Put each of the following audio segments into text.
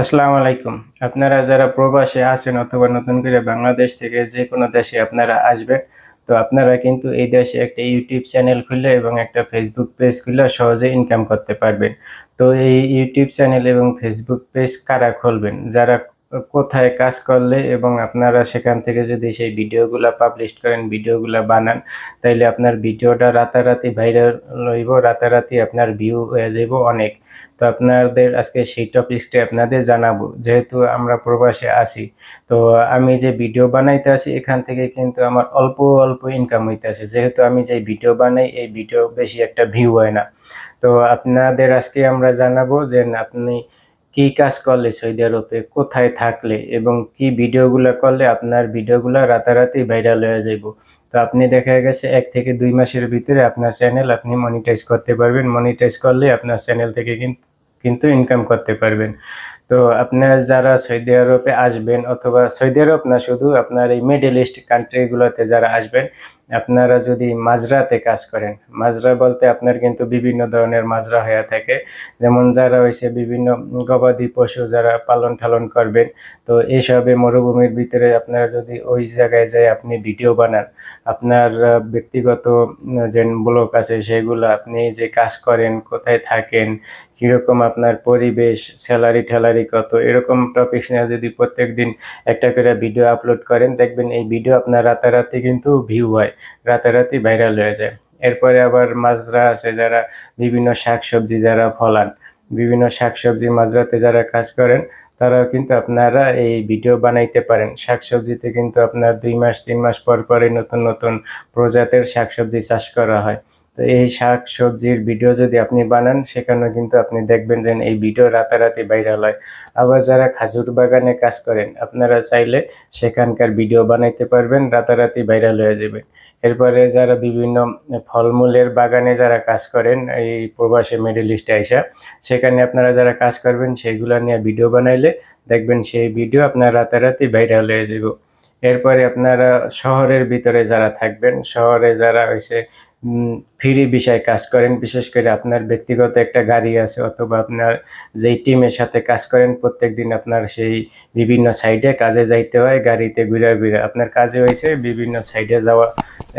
আসসালামু আলাইকুম। আপনারা যারা প্রবাসে আছেন অথবা নতুন করে বাংলাদেশ থেকে যে কোনো দেশে আপনারা আসবেন, তো আপনারা কিন্তু এই দেশে একটা ইউটিউব চ্যানেল খুললে এবং একটা ফেসবুক পেজ খুললে সহজে ইনকাম করতে পারবেন। তো এই ইউটিউব চ্যানেল এবং ফেসবুক পেজ কারা খুলবেন? যারা কোথায় কাজ করলে এবং আপনারা সেখান থেকে যদি সেই ভিডিওগুলো পাবলিশ করেন, ভিডিওগুলো বানান, তাইলে আপনার ভিডিওটা রাতারাতি ভাইরাল হইব, রাতারাতি আপনার ভিউ হয়ে যাব অনেক। তো আপনাদের আজকে সেই টপিকসটি আপনাদের জানাব। যেহেতু আমরা প্রবাসে আছি, তো আমি যে ভিডিও বানাইতে আসি এখান থেকে কিন্তু আমার অল্প অল্প ইনকাম হইতে আসে যেহেতু আমি যে ভিডিও বানাই, এই ভিডিও বেশি একটা ভিউ হয় না। তো আপনাদের আজকে আমরা জানাব যে আপনি কি কাজ করলে সৌদি আরবে কোথায় থাকলে এবং কি ভিডিওগুলো করলে আপনার ভিডিওগুলো রাতারাতি ভাইরাল হয়ে যাইব। তো আপনি দেখা গেছে এক থেকে দুই মাসের ভিতরে আপনার চ্যানেল আপনি মনিটাইজ করতে পারবেন। মনিটাইজ করলে আপনার চ্যানেল থেকে কিন্তু কিন্তু ইনকাম করতে পারবেন। তো আপনার যারা সৌদি আরবে আসবেন অথবা সৌদি আরব না, শুধু আপনার এই মিডল ইস্ট কান্ট্রিগুলোতে যারা আসবেন, আপনারা যদি মাজরাতে কাজ করেন, মাজরা বলতে আপনার কিন্তু বিভিন্ন ধরনের মাজরা হয়ে থাকে। যেমন যারা হয়েছে বিভিন্ন গবাদি পশু যারা পালন ঠালন করবেন, তো এইসবে মরুভূমির ভিতরে আপনারা যদি ওই জায়গায় যায় আপনি ভিডিও বানান, আপনার ব্যক্তিগত যে ব্লগ আছে সেগুলো আপনি যে কাজ করেন, কোথায় থাকেন কীরকম আপনার পরিবেশ স্যালারি ঠ্যালারি কত, এরকম টপিক্স নিয়ে যদি প্রত্যেক দিন একটা করে ভিডিও আপলোড করেন, দেখবেন এই ভিডিও আপনার রাতারাতি কিন্তু ভিউ হয়, রাতারাতি ভাইরাল হয়ে যায়। এরপরে আবার মাজরা আছে যারা বিভিন্ন শাকসবজি যারা ফলান, বিভিন্ন শাকসবজি মাজরাতে যারা কাজ করেন, তারাও কিন্তু আপনারা এই ভিডিও বানাইতে পারেন। শাকসবজিতে কিন্তু আপনার দুই মাস, তিন মাস পর পরে নতুন নতুন প্রজাতের শাকসবজি চাষ করা হয়। তো এই শাক সবজির ভিডিও যদি আপনি বানান, সেখানেও কিন্তু আপনি দেখবেন যে এই ভিডিও রাতারাতি ভাইরাল হয়। আবার যারা খাজুর বাগানে কাজ করেন, আপনারা চাইলে সেখানকার ভিডিও বানাইতে পারবেন, রাতারাতি ভাইরাল হয়ে যাবে। এরপরে যারা বিভিন্ন ফলমূলের বাগানে যারা কাজ করেন, এই প্রবাসী মিডল ইস্টে আইসা, সেখানে আপনারা যারা কাজ করবেন, সেগুলো নিয়ে ভিডিও বানাইলে দেখবেন সেই ভিডিও আপনার রাতারাতি ভাইরাল হয়ে যাব। এরপরে আপনারা শহরের ভিতরে যারা থাকবেন, শহরে যারা হয়েছে ফ্রি বিষয়ে কাজ করেন, বিশেষ করে আপনার ব্যক্তিগত একটা গাড়ি আছে অথবা আপনার যেই টিমের সাথে কাজ করেন প্রত্যেক দিন আপনার সেই বিভিন্ন সাইডে কাজে যাইতে হয়, গাড়িতে ঘুরে ঘুরে। আপনার কাজে হয়েছে বিভিন্ন সাইডে যাওয়া,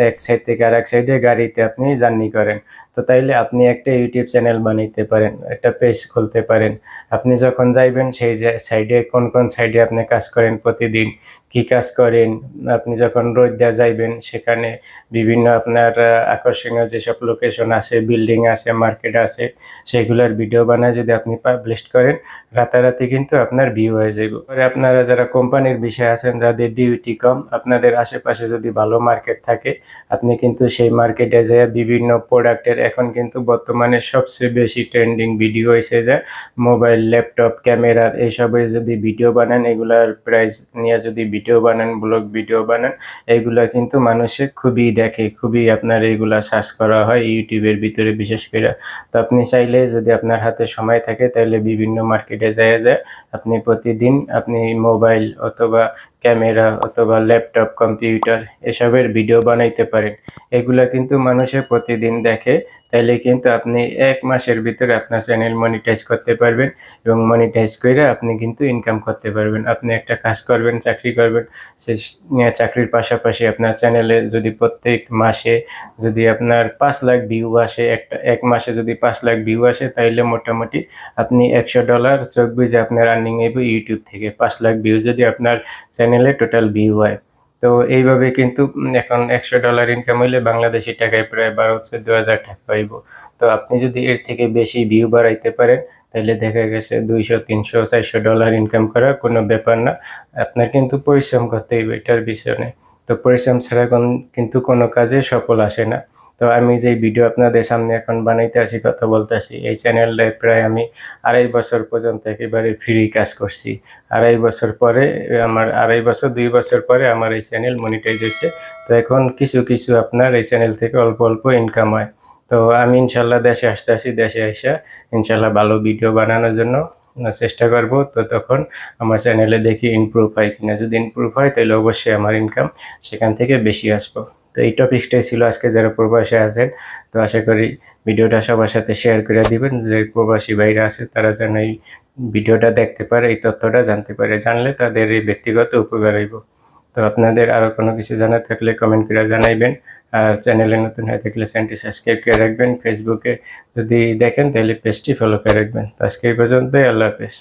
এক সাইড থেকে আর এক সাইডে গাড়িতে আপনি জার্নি করেন। তো তাইলে আপনি একটা ইউটিউব চ্যানেল বানাইতে পারেন, একটা পেজ খুলতে পারেন। আপনি যখন যাইবেন সেই সাইডে কোন কোন সাইডে আপনি কাজ করেন প্রতিদিন, কি কাজ করেন, আপনি যখন রোদ দেওয়া যাইবেন সেখানে বিভিন্ন আপনার আকর্ষণীয় যেসব লোকেশন আছে বিল্ডিং আছে মার্কেট আছে, সেগুলোর ভিডিও বানায় যদি আপনি পাবলিশ করেন, রাতারাতি কিন্তু আপনার ভিউ হয়ে যাবে। পরে আপনারা যারা কোম্পানির বিষয়ে আছেন, যাদের ডিউটি কম, আপনাদের আশেপাশে যদি ভালো মার্কেট থাকে, আপনি কিন্তু সেই মার্কেটে যেয়ে বিভিন্ন প্রোডাক্টের এখন কিন্তু বর্তমানে সবচেয়ে বেশি ট্রেন্ডিং ভিডিও এসে যায়। মোবাইল ল্যাপটপ ক্যামেরার এইসবের যদি ভিডিও বানান, এগুলার প্রাইস নিয়ে যদি ভিডিও বানান ব্লগ ভিডিও বানান, এগুলা কিন্তু মানুষে খুবই দেখে, খুবই আপনার এগুলা সার্চ করা হয় ইউটিউবের ভিতরে, বিশেষ করে। তো আপনি চাইলে যদি আপনার হাতে সময় থাকে, তাহলে বিভিন্ন মার্কেটে যায় যায়। আপনি প্রতিদিন আপনি মোবাইল অথবা ক্যামেরা অথবা ল্যাপটপ, কম্পিউটার এসবের ভিডিও বানাইতে পারেন। এগুলা কিন্তু মানুষে প্রতিদিন দেখে, তাইলে কিন্তু আপনি এক মাসের ভিতরে আপনার চ্যানেল মনিটাইজ করতে পারবেন এবং মনিটাইজ করে আপনি কিন্তু ইনকাম করতে পারবেন। আপনি একটা কাজ করবেন, চাকরি করবেন, সে চাকরির পাশাপাশি আপনার চ্যানেলে যদি প্রত্যেক মাসে যদি আপনার পাঁচ লাখ ভিউ আসে, একটা, এক মাসে যদি পাঁচ লাখ ভিউ আসে, তাইলে মোটামুটি আপনি একশো ডলার চোখ বুঝে আপনার আর্নিং এবো ইউটিউব থেকে। পাঁচ লাখ ভিউ যদি আপনার চ্যানেলে টোটাল ভিউ হয়। তো এইভাবে কিন্তু এখন একশো ডলার ইনকাম হইলে বাংলাদেশি টাকায় প্রায় বারো দু হাজার টাকা পাইব। তো আপনি যদি এর থেকে বেশি ভিউ বাড়াইতে পারেন, তাহলে দেখা গেছে দুইশো, তিনশো, চারশো ডলার ইনকাম করা কোনো ব্যাপার না। আপনার কিন্তু পরিশ্রম করতে হইবে এটার পিছনে। তো পরিশ্রম ছাড়া কোন- কিন্তু কোনো কাজে সফল আসে না। তো আমি যে ভিডিও আপনাদের সামনে এখন বানাইতে আসি, কথা বলতেছি এই চ্যানেলটায় প্রায় আমি আড়াই বছর পর্যন্ত একেবারে ফ্রি কাজ করছি। আড়াই বছর পরে আমার, আড়াই বছর, দুই বছর পরে আমার এই চ্যানেল মনিটাইজ হয়েছে। তো এখন কিছু কিছু আপনার এই চ্যানেল থেকে অল্প অল্প ইনকাম হয়। তো আমি ইনশাল্লাহ দেশে আসতে আসি, দেশে আসা ইনশাল্লাহ ভালো ভিডিও বানানোর জন্য চেষ্টা করব। তো তখন আমার চ্যানেলে দেখি ইমপ্রুভ হয় কিনা। যদি ইমপ্রুভ হয়, তাহলে অবশ্যই আমার ইনকাম সেখান থেকে বেশি আসব। তো এই টপিকটাই ছিল আজকে যারা প্রবাসে আছেন, তো আশা করি ভিডিওটা সবার সাথে শেয়ার করে দিবেন। যে প্রবাসী বাইরে আছে, তারা যেন এই ভিডিওটা দেখতে পারে, এই তথ্যটা জানতে পারে, জানলে তাদের এই ব্যক্তিগত উপকার হইব। তো আপনাদের আরও কোনো কিছু জানার থাকলে কমেন্ট করে জানাইবেন। আর চ্যানেলে নতুন হয়ে থাকলে চ্যানেলটি সাবস্ক্রাইব করে রাখবেন। ফেসবুকে যদি দেখেন, তাহলে পেজটি ফলো করে রাখবেন। তো আজকে এই পর্যন্তই, আল্লাহ হাফেজ।